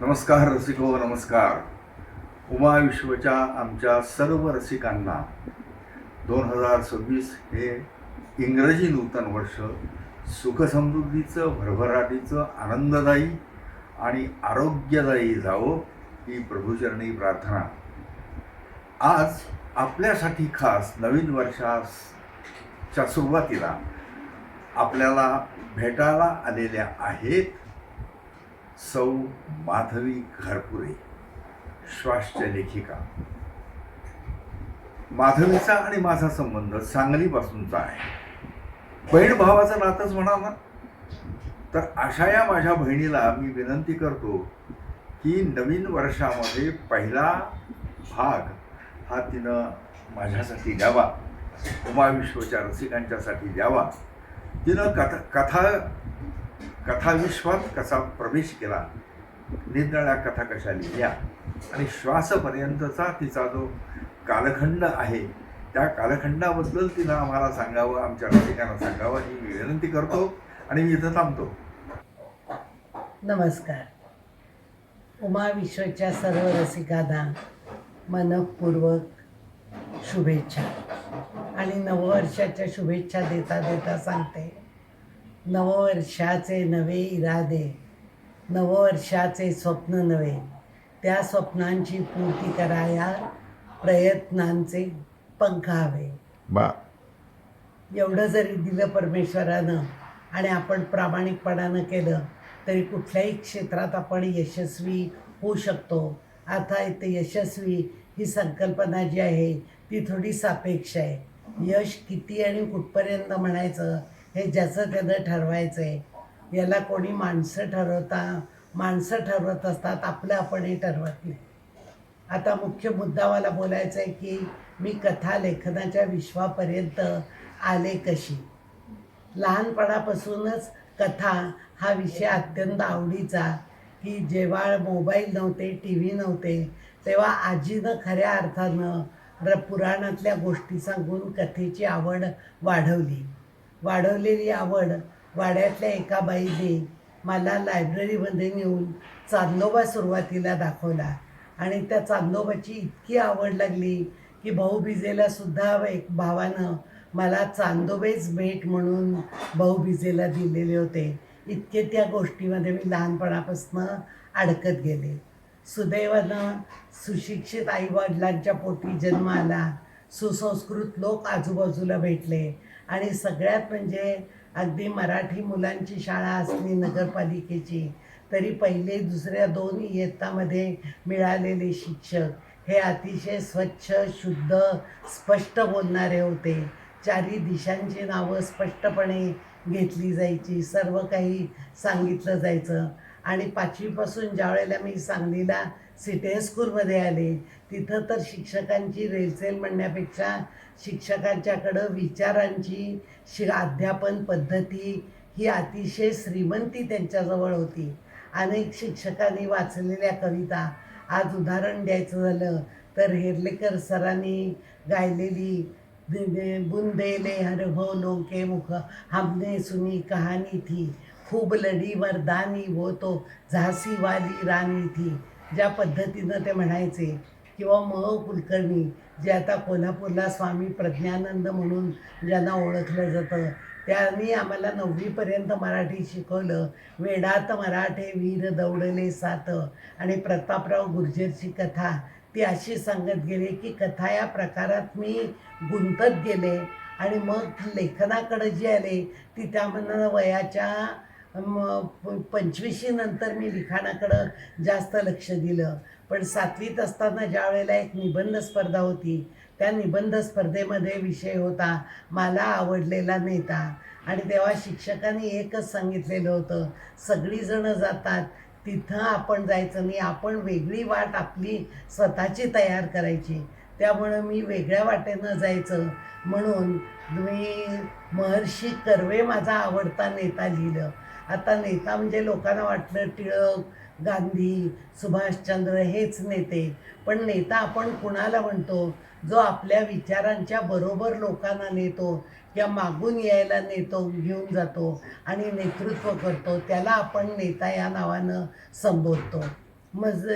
नमस्कार रसिको नमस्कार. उमा विश्वच्या आमच्या सर्व रसिकांना दोन हजार सव्वीस हे इंग्रजी नूतन वर्ष सुखसमृद्धीचं भरभराटीचं आनंददायी आणि आरोग्यदायी जावो ही प्रभूचरणी प्रार्थना. आज आपल्यासाठी खास नवीन वर्षाच्या सुरुवातीला आपल्याला भेटायला आलेल्या आहेत सौ माधवी घरपुरे श्वासच्या लेखिका. माधवीचा आणि माझा संबंध सांगलीपासूनचा आहे. बहीण भावाचं नातंच म्हणा ना? तर अशा या माझ्या बहिणीला मी विनंती करतो की नवीन वर्षामध्ये पहिला भाग हा तिनं माझ्यासाठी द्यावा. उमाविश्वच्या रसिकांच्यासाठी द्यावा. तिनं कथा कथा कथाविश्वात कसा प्रवेश केला निरनिळ्या कथा कशा लिहिल्या आणि श्वासपर्यंतचा तिचा जो कालखंड आहे त्या कालखंडाबद्दल तिनं आम्हाला सांगावं आमच्या रसिकांना सांगावं ही मी विनंती करतो आणि मी इथं थांबतो. नमस्कार. उमा विश्वच्या सर्व रसिकांना मनपूर्वक शुभेच्छा. आणि नववर्षाच्या शुभेच्छा देता देता सांगते. नववर्षाचे नवे इरादे नववर्षाचे स्वप्न नवे. त्या स्वप्नांची पूर्ती कराया प्रयत्नांचे पंख हवे. बा. एवढं जरी दिलं परमेश्वरानं आणि आपण प्रामाणिकपणानं केलं तरी कुठल्याही क्षेत्रात आपण यशस्वी होऊ शकतो. आता इथे यशस्वी ही संकल्पना जी आहे ती थोडी सापेक्ष आहे. यश किती आणि कुठपर्यंत म्हणायचं हे ज्याचं त्यानं ठरवायचं आहे याला कोणी माणसं ठरवता माणसं ठरवत असतात आपलं आपणही ठरवत नाही. आता मुख्य मुद्दा मला बोलायचा आहे की मी कथा लेखनाच्या विश्वापर्यंत आले कशी? लहानपणापासूनच कथा हा विषय अत्यंत आवडीचा की जेव्हा मोबाईल नव्हते टी व्ही नव्हते तेव्हा आजीनं खऱ्या अर्थानं र पुराणातल्या गोष्टी सांगून कथेची आवड वाढवली. वाढवलेली आवड वाड्यातल्या एका बाईने मला लायब्ररीमध्ये नेऊन चांदोबा सुरुवातीला दाखवला. आणि त्या चांदोबाची इतकी आवड लागली की भाऊबीजेला सुद्धा एक भावानं मला चांदोबेच भेट म्हणून भाऊबीजेला दिलेले होते. इतके त्या गोष्टीमध्ये मी लहानपणापासून अडकत गेले. सुदैवानं सुशिक्षित आईवडिलांच्या पोटी जन्म आला. सुसंस्कृत लोक आजूबाजूला भेटले. आणि सगळ्यात म्हणजे अगदी मराठी मुलांची शाळा असली नगरपालिकेची तरी पहिले दुसऱ्या दोन इयत्तामध्ये मिळालेले शिक्षक हे अतिशय स्वच्छ शुद्ध स्पष्ट बोलणारे होते. चारी दिशांची नावं स्पष्टपणे घेतली जायची सर्व काही सांगितलं जायचं. आणि पाचवीपासून ज्या वेळेला मी सांगलीला सिटी स्कूलमध्ये आले. तिथं तर शिक्षकांची रेलसेल म्हणण्यापेक्षा शिक्षकांच्याकडं विचारांची शि अध्यापन पद्धती ही अतिशय श्रीमंती त्यांच्याजवळ होती. अनेक शिक्षकांनी वाचलेल्या कविता आज उदाहरण द्यायचं झालं तर हेर्लेकर सरांनी गायलेली बुंदेले हर हो लोके मुख हमने सुनी कहानी थी. खूब लढी मर्दानी वो तो झासी वाली राणी थी. ज्या पद्धतीनं ते म्हणायचे किंवा म कुलकर्णी जे आता कोल्हापूरला स्वामी प्रज्ञानंद म्हणून ज्यांना ओळखलं जातं त्यांनी आम्हाला नववीपर्यंत मराठी शिकवलं. वेडात मराठे वीर दौडले सात. आणि प्रतापराव गुर्जरची कथा ती अशी सांगत गेली की कथा या प्रकारात मी गुंतत गेले. आणि मग लेखनाकडे जी आले ती त्यामधनं वयाच्या पंचवीशी पंचवीशीनंतर मी लिखाणाकडं जास्त लक्ष दिलं. पण सातवीत असताना ज्या वेळेला एक निबंध स्पर्धा होती त्या निबंध स्पर्धेमध्ये विषय होता मला आवडलेला नेता. आणि तेव्हा शिक्षकांनी एकच सांगितलेलं होतं सगळीजणं जातात तिथं आपण जायचं नाही आपण वेगळी वाट आपली स्वतःची तयार करायची. त्यामुळं मी वेगळ्या वाटेनं जायचं. म्हणून मी महर्षी कर्वे माझा आवडता नेता लिहिलं. आता नेता म्हणजे लोकांना वाटलं टिळक गांधी सुभाषचंद्र हेच नेते. पण नेता आपण कुणाला म्हणतो? जो आपल्या विचारांच्या बरोबर लोकांना नेतो किंवा मागून यायला नेतो घेऊन जातो आणि नेतृत्व करतो त्याला आपण नेता या नावानं संबोधतो. मज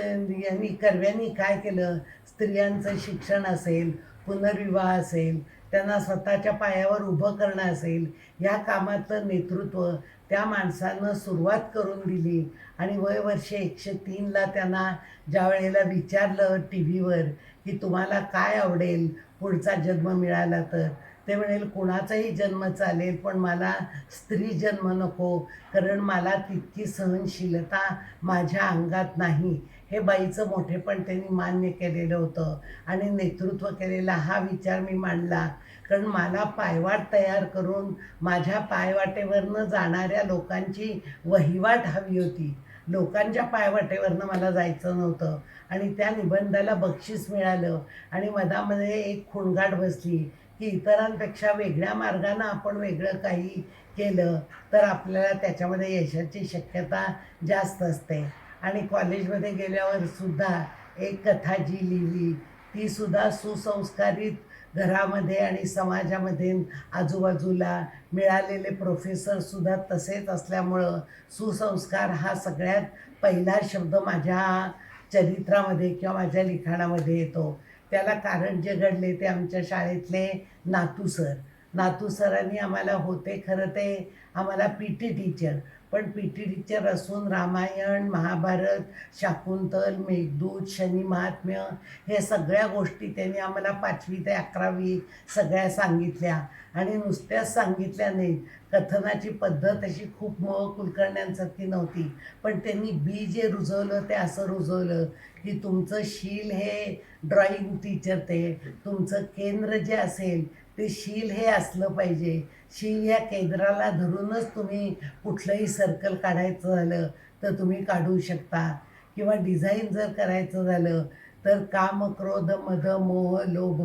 यांनी कर्व्यांनी काय केलं? स्त्रियांचं शिक्षण असेल पुनर्विवाह असेल त्यांना स्वतःच्या पायावर उभं करणं असेल या कामातलं नेतृत्व त्या माणसानं सुरुवात करून दिली. आणि वयवर्ष एकशे तीनला त्यांना ज्या वेळेला विचारलं टी व्हीवर की तुम्हाला काय आवडेल पुढचा जन्म मिळाला तर? ते म्हणेल कोणाचाही जन्म चालेल पण मला स्त्री जन्म नको कारण मला तितकी सहनशीलता माझ्या अंगात नाही. हे बाईचं मोठेपण त्यांनी मान्य केलेलं होतं. आणि नेतृत्व केलेला हा विचार मी मांडला. कारण मला पायवाट तयार करून माझ्या पायवाटेवरनं जाणाऱ्या लोकांची वहिवाट हवी होती. लोकांच्या पायवाटेवरनं मला जायचं नव्हतं. आणि त्या निबंधाला बक्षीस मिळालं. आणि मधामध्ये एक खुणगाट बसली की इतरांपेक्षा वेगळ्या मार्गानं आपण वेगळं काही केलं तर आपल्याला त्याच्यामध्ये यशाची शक्यता जास्त असते. आणि कॉलेजमध्ये गेल्यावर सुद्धा एक कथा जी लिहिली ती सुद्धा सुसंस्कारित घरामध्ये आणि समाजामध्ये आजूबाजूला मिळालेले प्रोफेसरसुद्धा तसेच असल्यामुळं सुसंस्कार हा सगळ्यात पहिला शब्द माझ्या चरित्रामध्ये किंवा माझ्या लिखाणामध्ये येतो. त्याला कारण जे घडले ते आमच्या शाळेतले नातू सर. नातू सरांनी आम्हाला होते खरं ते आम्हाला पी टी टीचर पण पी टी टीचर असून रामायण महाभारत शाकुंतल मेघदूत शनी महात्म्य हे सगळ्या गोष्टी त्यांनी आम्हाला पाचवी ते अकरावी सगळ्या सांगितल्या. आणि नुसत्याच सांगितल्या नाहीत कथनाची पद्धत अशी खूप मोह कुलकर्ण्यांसारखी नव्हती. पण त्यांनी बी जे रुजवलं ते असं रुजवलं की तुमचं शील हे ड्रॉइंग टीचर ते तुमचं केंद्र जे असेल ते शील हे असलं पाहिजे. शील या केंद्राला धरूनच तुम्ही कुठलंही सर्कल काढायचं झालं तर तुम्ही काढू शकता. किंवा डिझाईन जर करायचं झालं तर काम क्रोध मद मोह लोभ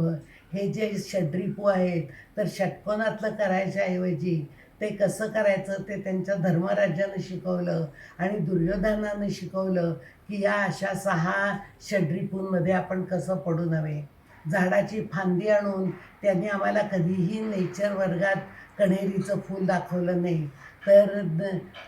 हे जे षड्रिपू आहेत तर षटकोनातलं करायच्या ऐवजी ते कसं करायचं ते त्यांच्या धर्मराज्यानं शिकवलं आणि दुर्योधनानं शिकवलं की या अशा सहा षड्रिपूंमध्ये आपण कसं पडू नव्हे. झाडाची फांदी आणून त्यांनी आम्हाला कधीही नेचर वर्गात कण्हेरीचं फूल दाखवलं नाही. तर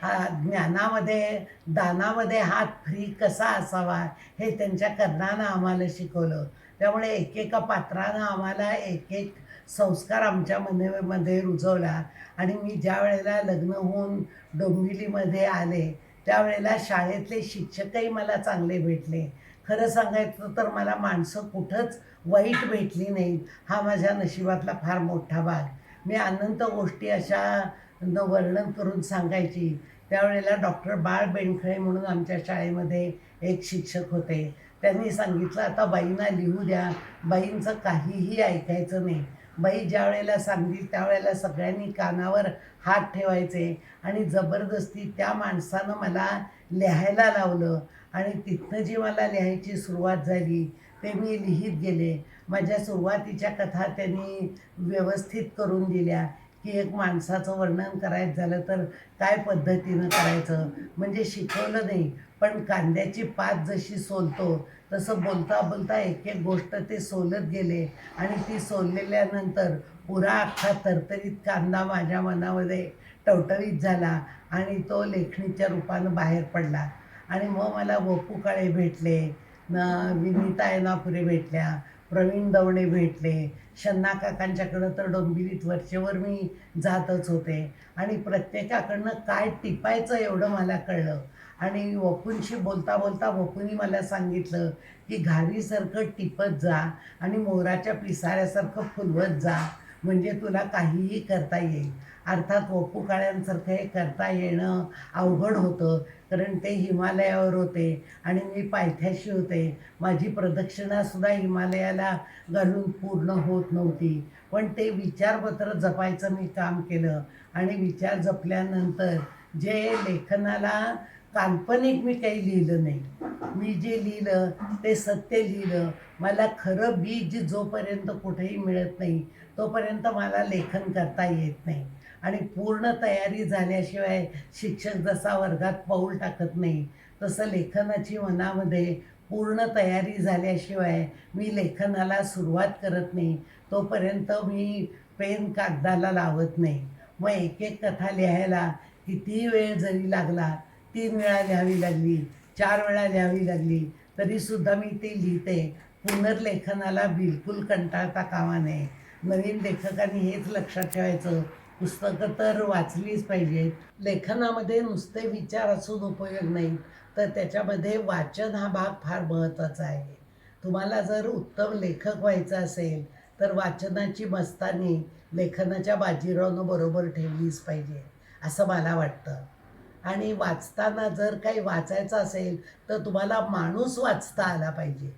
हा ज्ञानामध्ये दानामध्ये हात फ्री कसा असावा हे त्यांच्या कर्णानं आम्हाला शिकवलं. त्यामुळे एकेका पात्रानं आम्हाला एक एक संस्कार आमच्या मनेमध्ये रुजवला. आणि मी ज्या वेळेला लग्न होऊन डोंबिवलीमध्ये आले त्यावेळेला शाळेतले शिक्षकही मला चांगले भेटले. खरं सांगायचं तर मला माणसं कुठंच वाईट भेटली नाहीत. हा माझ्या नशिबातला फार मोठा भाग. मी अनंत गोष्टी अशा न वर्णन करून सांगायची. त्यावेळेला डॉक्टर बाळ बेणखळे म्हणून आमच्या शाळेमध्ये एक शिक्षक होते. त्यांनी सांगितलं आता बाईंना लिहू द्या. बाईंचं काहीही ऐकायचं नाही. बाई ज्या वेळेला सांगतील त्यावेळेला सगळ्यांनी कानावर हात ठेवायचे आणि जबरदस्ती त्या माणसानं मला लिहायला लावलं. आणि तिथनं जी मला लिहायची सुरुवात झाली ते मी लिहित गेले. माझ्या सुरुवातीच्या कथा त्यांनी व्यवस्थित करून दिल्या की एक माणसाचं वर्णन करायचं झालं तर काय पद्धतीनं करायचं? म्हणजे शिकवलं नाही पण कांद्याची पात जशी सोलतो तसं बोलता बोलता एक एक गोष्ट ते सोलत गेले. आणि ती सोललेल्यानंतर पुरा अख्खा तरतरीत कांदा माझ्या मनामध्ये टवटवीत झाला आणि तो लेखणीच्या रूपानं बाहेर पडला. आणि मग मला गोपू काळे भेटले. विनीता येनापुरे भेटल्या प्रवीण दवणे भेटले शन्ना काकांच्याकडं तर डोंबिवलीत वरचेवर मी जातच होते. आणि प्रत्येकाकडनं काय टिपायचं एवढं मला कळलं. आणि वपूंशी बोलता बोलता वपूंनी मला सांगितलं की घारीसारखं टिपत जा आणि मोराच्या पिसाऱ्यासारखं फुलवत जा. म्हणजे तुला काहीही करता येईल. अर्थात वपू काळ्यांसारखं हे करता येणं अवघड होतं. कारण ते हिमालयावर होते आणि मी पायथ्याशी होते. माझी प्रदक्षिणासुद्धा हिमालयाला घालून पूर्ण होत नव्हती. पण ते विचारपत्र जपायचं मी काम केलं आणि विचार जपल्यानंतर जे लेखनाला काल्पनिक मी काही लिहिलं नाही. मी जे लिहिलं ते सत्य लिहिलं. मला खरं बीज जोपर्यंत कुठेही मिळत नाही तोपर्यंत मला लेखन करता येत नाही. आणि पूर्ण तयारी झाल्याशिवाय शिक्षक जसा वर्गात पाऊल टाकत नाही तसं लेखनाची मनामध्ये पूर्ण तयारी झाल्याशिवाय मी लेखनाला सुरुवात करत नाही तोपर्यंत मी पेन कागदाला लावत नाही. मग एक एक कथा लिहायला कितीही वेळ जरी लागला तीन वेळा लिहावी लागली चार वेळा लिहावी लागली तरीसुद्धा मी ती लिहिते. पुनर्लेखनाला बिलकुल कंटाळता कामा नये. नवीन लेखकांनी हेच लक्षात ठेवायचं पुस्तकं तर वाचलीच पाहिजेत. लेखनामध्ये नुसते विचार असून उपयोग नाही तर त्याच्यामध्ये वाचन हा भाग फार महत्त्वाचा आहे. तुम्हाला जर उत्तम लेखक व्हायचं असेल तर वाचनाची मस्तानी लेखनाच्या बाजीरावनं बरोबर ठेवलीच पाहिजे असं मला वाटतं. आणि वाचताना जर काही वाचायचं असेल तर तुम्हाला माणूस वाचता आला पाहिजे.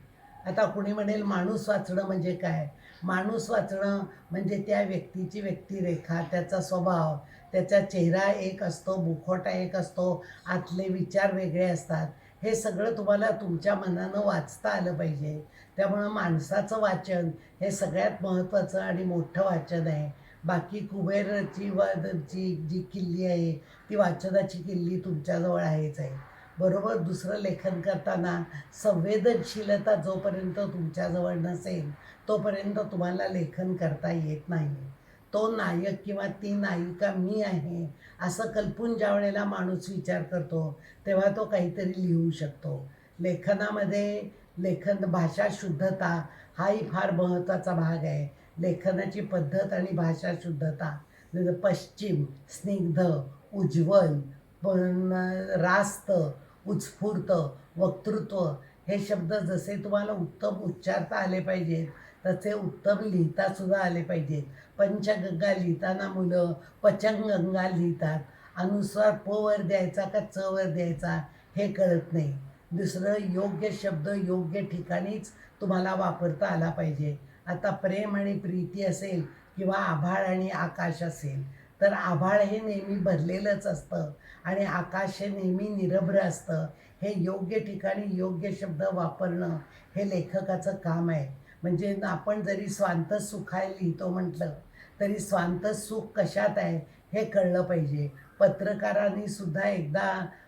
आता कुणी म्हणेल माणूस वाचणं म्हणजे काय? माणूस वाचणं म्हणजे त्या व्यक्तीची व्यक्तिरेखा त्याचा स्वभाव त्याचा चेहरा एक असतो मुखोटा एक असतो आतले विचार वेगळे असतात. हे सगळं तुम्हाला तुमच्या मनानं वाचता आलं पाहिजे. त्यामुळं माणसाचं वाचन हे सगळ्यात महत्त्वाचं आणि मोठं वाचन आहे. बाकी कुबेरची व जी किल्ली आहे ती वाचनाची किल्ली तुमच्याजवळ आहेच आहे. बरोबर? दुसरं लेखन करताना संवेदनशीलता जोपर्यंत तुमच्याजवळ नसेल तोपर्यंत तुम्हाला लेखन करता येत नाही. तो नायक किंवा ती नायिका मी आहे असं कल्पून ज्या वेळेला माणूस विचार करतो तेव्हा तो काहीतरी लिहू शकतो. लेखनामध्ये लेखन भाषा शुद्धता हाही फार महत्त्वाचा भाग आहे. लेखनाची पद्धत आणि भाषा शुद्धता पश्चिम स्निग्ध उज्ज्वल पण रास्त उत्स्फूर्त वक्तृत्व हे शब्द जसे तुम्हाला उत्तम उच्चारता आले पाहिजेत तसे उत्तम लिहिता सुद्धा आले पाहिजेत. पंचगंगा लिहिताना मुलं पचंगंगा लिहितात. अनुस्वार पोवर द्यायचा का च वर द्यायचा हे कळत नाही. दुसरं योग्य शब्द योग्य ठिकाणीच तुम्हाला वापरता आला पाहिजे. आता प्रेम आणि प्रीती असेल किंवा आभाळ आणि आकाश असेल तर आभाळ हे नेहमी भरलेलंच असतं आणि आकाश हे नेहमी निरभ्र असतं. हे योग्य ठिकाणी योग्य शब्द वापरणं हे लेखकाचं काम आहे. म्हणजे आपण जरी स्वांत सुखाय लिहितो म्हटलं तरी स्वांत सुख कशात आहे हे कळलं पाहिजे. पत्रकारांनी सुद्धा एकदा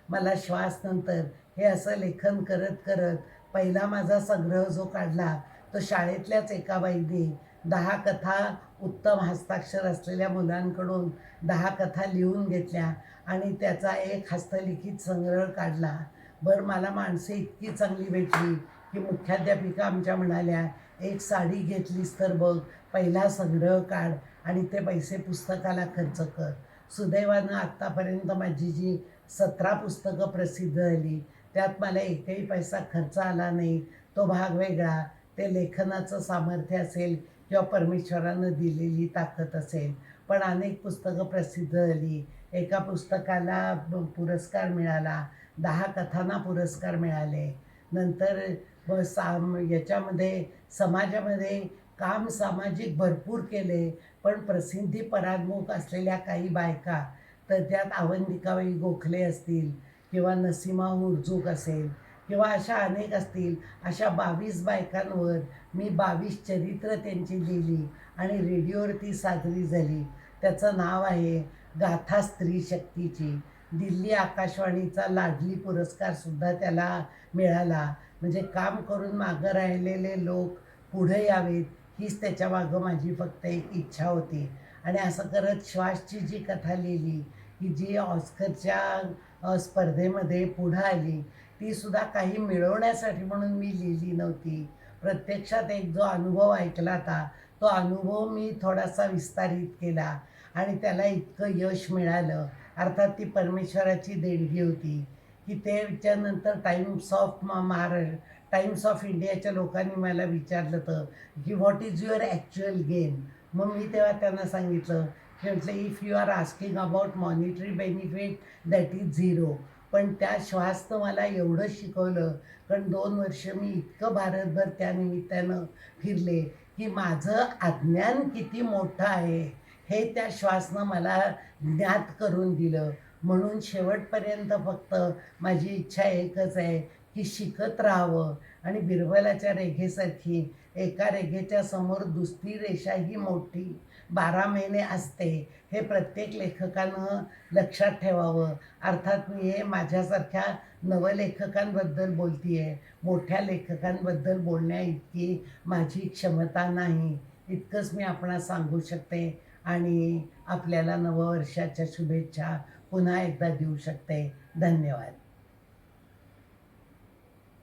मला श्वास नंतर हे असं लेखन करत करत पहिला माझा संग्रह जो काढला तो शाळेतल्याच एका बाईने दहा कथा उत्तम हस्ताक्षर असलेल्या मुलांकडून दहा कथा लिहून घेतल्या आणि त्याचा एक हस्तलिखित संग्रह काढला. बरं मला माणसं इतकी चांगली भेटली की मुख्याध्यापिका आमच्या म्हणाल्या एक साडी घेतलीस तर बघ पहिला संग्रह काढ आणि ते पैसे पुस्तकाला खर्च कर. सुदैवानं आत्तापर्यंत माझी जी सतरा पुस्तकं प्रसिद्ध झाली त्यात मला एकही पैसा खर्च आला नाही. तो भाग वेगळा. ते लेखनाचं सामर्थ्य असेल किंवा परमेश्वरानं दिलेली ताकद असेल. पण अनेक पुस्तकं प्रसिद्ध झाली. एका पुस्तकाला पुरस्कार मिळाला. दहा कथांना पुरस्कार मिळाले. नंतर साम याच्यामध्ये समाजामध्ये काम सामाजिक भरपूर केले पण प्रसिद्धी परागमुख असलेल्या काही बायका तर त्यात अवंतिकाबाई गोखले असतील किंवा नसीमा उर्जूक असेल किंवा अशा अनेक असतील अशा बावीस बायकांवर मी बावीस चरित्र त्यांची लिहिली आणि रेडिओवर ती साजरी झाली. त्याचं नाव आहे गाथा स्त्री शक्तीची. दिल्ली आकाशवाणीचा लाडली पुरस्कारसुद्धा त्याला मिळाला. म्हणजे काम करून मागं राहिलेले लोक पुढे यावेत हीच त्याच्या मागं माझी फक्त एक इच्छा होती. आणि असं करत श्वासची जी कथा लिहिली की जी ऑस्करच्या स्पर्धेमध्ये पुढं आली ती सुद्धा काही मिळवण्यासाठी म्हणून मी लिहिली नव्हती. प्रत्यक्षात एक जो अनुभव ऐकला होता तो अनुभव मी थोडासा विस्तारित केला आणि त्याला इतकं यश मिळालं. अर्थात ती परमेश्वराची देणगी होती. की त्याच्यानंतर टाइम्स ऑफ मा महाराष्ट्र टाईम्स ऑफ इंडियाच्या लोकांनी मला विचारलं तर की what is your actual game मग मी तेव्हा त्यांना सांगितलं की म्हटलं if you are asking about monetary benefit that is zero पण त्या श्वासनं मला एवढं शिकवलं कारण दोन वर्ष मी इतकं भारतभर त्यानिमित्तानं फिरले की माझं अज्ञान किती मोठं आहे हे त्या श्वासनं मला ज्ञात करून दिलं. म्हणून शेवटपर्यंत फक्त माझी इच्छा एकच आहे की शिकत राहावं. आणि बिरबलाच्या रेघेसारखी एका रेघेच्या समोर दुसरी रेषा ही मोठी बारा महिने असते हे प्रत्येक लेखकानं लक्षात ठेवावं. अर्थात मी हे माझ्यासारख्या नवलेखकांबद्दल बोलती आहे मोठ्या लेखकांबद्दल बोलण्या इतकी माझी क्षमता नाही. इतकंच मी आपणास सांगू शकते. आणि आपल्याला नववर्षाच्या शुभेच्छा पुन्हा एकदा देऊ शकते. धन्यवाद.